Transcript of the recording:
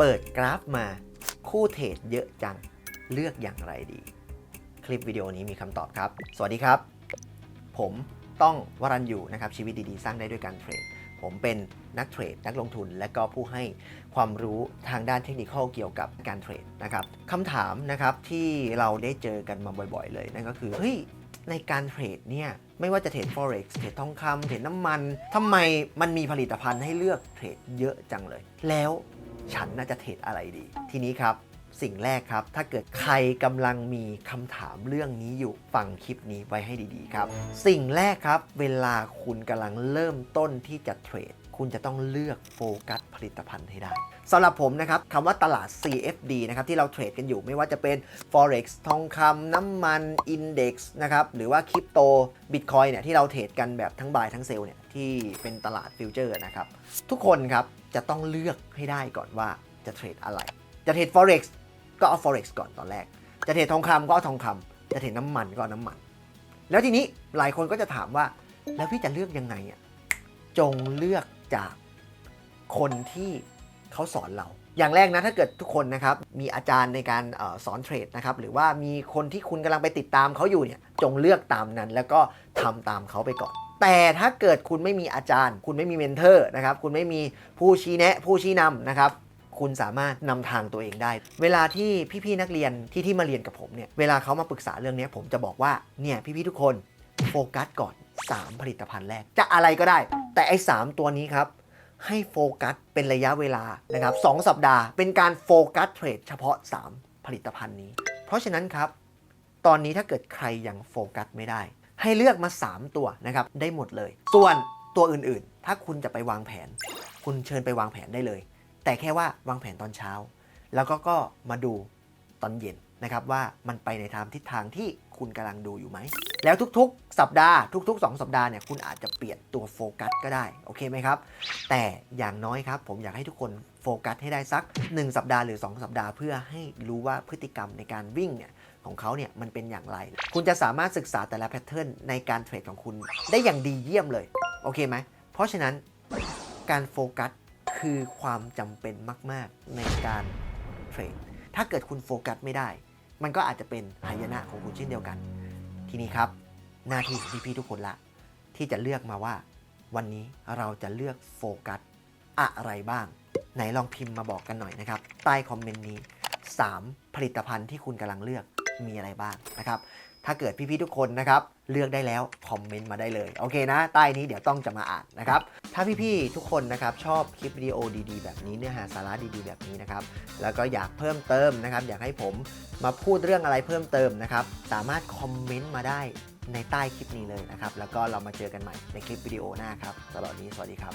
เปิดกราฟมาคู่เทรดเยอะจังเลือกอย่างไรดี คลิปวิดีโอนี้มีคำตอบครับ สวัสดีครับ ผมต้องวรันอยู่นะครับชีวิตดีๆ สร้างได้ด้วยการเทรดผมเป็นนักเทรดนักลงทุน และก็ผู้ให้ความรู้ทางด้านเทคนิคเกี่ยวกับการเทรดนะครับคำถามนะครับที่เราได้เจอกันมาบ่อยๆ เลยนั่นก็คือเฮ้ยในการเทรดเนี่ยไม่ว่าจะเทรด forex เทรดทองคำเทรดน้ำมันทำไมมันมีผลิตภัณฑ์ให้เลือกเทรดเยอะจังเลย แล้ว ฉันน่าจะเทรดอะไรดี ทีนี้ครับสิ่งแรกครับ ถ้าเกิดใครกำลังมีคำถามเรื่องนี้อยู่ฟังคลิปนี้ไว้ให้ดีๆครับ สิ่งแรกครับ เวลาคุณกำลังเริ่มต้นที่จะเทรด คุณจะต้องเลือกโฟกัสผลิตภัณฑ์ให้ได้สำหรับผมนะครับคำว่าตลาด CFD นะครับที่เราเทรดกันอยู่ไม่ว่าจะเป็น Forex ทองคำน้ำมัน Index นะครับหรือว่าคริปโต Bitcoin เนี่ยที่เราเทรดกันแบบทั้งบายทั้งเซลล์เนี่ยที่เป็นตลาดฟิวเจอร์นะครับทุกคนครับ จะต้องเลือกให้ได้ก่อนว่าจะเทรดอะไร จะเทรด Forex ก็เอา forex ก่อนตอนแรก จะเทรดทองคำก็เอาทองคำจะเทรดน้ำมันก็เอาน้ำมัน แล้วทีนี้หลายคนก็จะถามว่าแล้วพี่จะเลือกยังไงอะจงเลือกจากคนที่เขาสอนเรา อย่างแรกนะถ้าเกิดทุกคนนะครับมีอาจารย์ในการอสอนเทรดนะครับหรือว่ามีคนที่คุณกำลังไปติดตามเขาอยู่เนี่ยจงเลือกตามนั้น แล้วก็ทำตามเขาไปก่อน แต่ถ้าเกิดคุณไม่มีอาจารย์ คุณไม่มีเมนเทอร์นะครับคุณไม่มีผู้ชี้แนะ ผู้ชี้นำนะครับคุณสามารถนำทางตัวเองได้ เวลาที่พี่ๆนักเรียนที่ที่มาเรียนกับผมเนี่ย เวลาเขามาปรึกษาเรื่องนี้ผมจะบอกว่า เนี่ยพี่ๆทุกคนโฟกัสก่อน 3 ผลิตภัณฑ์แรก จะอะไรก็ได้ แต่ไอ้ 3 ตัวนี้ครับ ให้โฟกัสเป็นระยะเวลานะครับสสัปดาห์เป็นการโฟกัสเทรดเฉพาะ 3 ผลิตภัณฑ์นี้ เพราะฉะนั้นครับ ตอนนี้ถ้าเกิดใครยังโฟกัสไม่ได้ ให้เลือกมา 3 ตัวนะครับได้หมดเลย ส่วนตัวอื่นๆ ถ้าคุณจะไปวางแผน คุณเชิญไปวางแผนได้เลย แต่แค่ว่าวางแผนตอนเช้า แล้วก็ก็มาดูตอนเย็นนะครับว่ามันไปในทางทิศทางที่ คุณกำลังดูอยู่ไหม แล้วทุกๆ สัปดาห์ทุก ๆ 2 สัปดาห์เนี่ยคุณอาจจะเปลี่ยนตัวโฟกัสก็ได้ โอเคไหมครับ แต่อย่างน้อยครับ ผมอยากให้ทุกคนโฟกัสให้ได้สัก 1 สัปดาห์หรือ 2 สัปดาห์เพื่อให้รู้ว่าพฤติกรรมในการวิ่งเนี่ยของเขาเนี่ยมันเป็นอย่างไร คุณจะสามารถศึกษาแต่ละแพทเทิร์นในการเทรดของคุณได้อย่างดีเยี่ยมเลย โอเคไหม เพราะฉะนั้นการโฟกัสคือความจำเป็นมาก ๆ ในการเทรด ถ้าเกิดคุณโฟกัสไม่ได้ มันก็อาจจะเป็นหายนะของคุณเช่นเดียวกัน ทีนี้ครับ หน้าที่ของพี่ๆทุกคนละ ที่จะเลือกมาว่า วันนี้เราจะเลือกโฟกัสอะไรบ้าง ไหนลองพิมพ์มาบอกกันหน่อยนะครับ ใต้คอมเมนต์นี้ 3 ผลิตภัณฑ์ที่คุณกำลังเลือก มีอะไรบ้างนะครับ ถ้าเกิดพี่ๆทุกคนนะครับ เลือกได้แล้วคอมเมนต์มาได้เลย โอเคนะ ใต้นี้เดี๋ยวต้องจะมาอ่านนะครับ ถ้าพี่ๆทุกคนนะครับชอบคลิปวิดีโอดีๆ แบบนี้เนื้อหาสาระดีๆ แบบนี้นะครับ แล้วก็อยากเพิ่มเติมนะครับ อยากให้ผมมาพูดเรื่องอะไรเพิ่มเติมนะครับ สามารถคอมเมนต์มาได้ในใต้คลิปนี้เลยนะครับ แล้วก็เรามาเจอกันใหม่ในคลิปวิดีโอหน้าครับสำหรับนี้สวัสดีครับ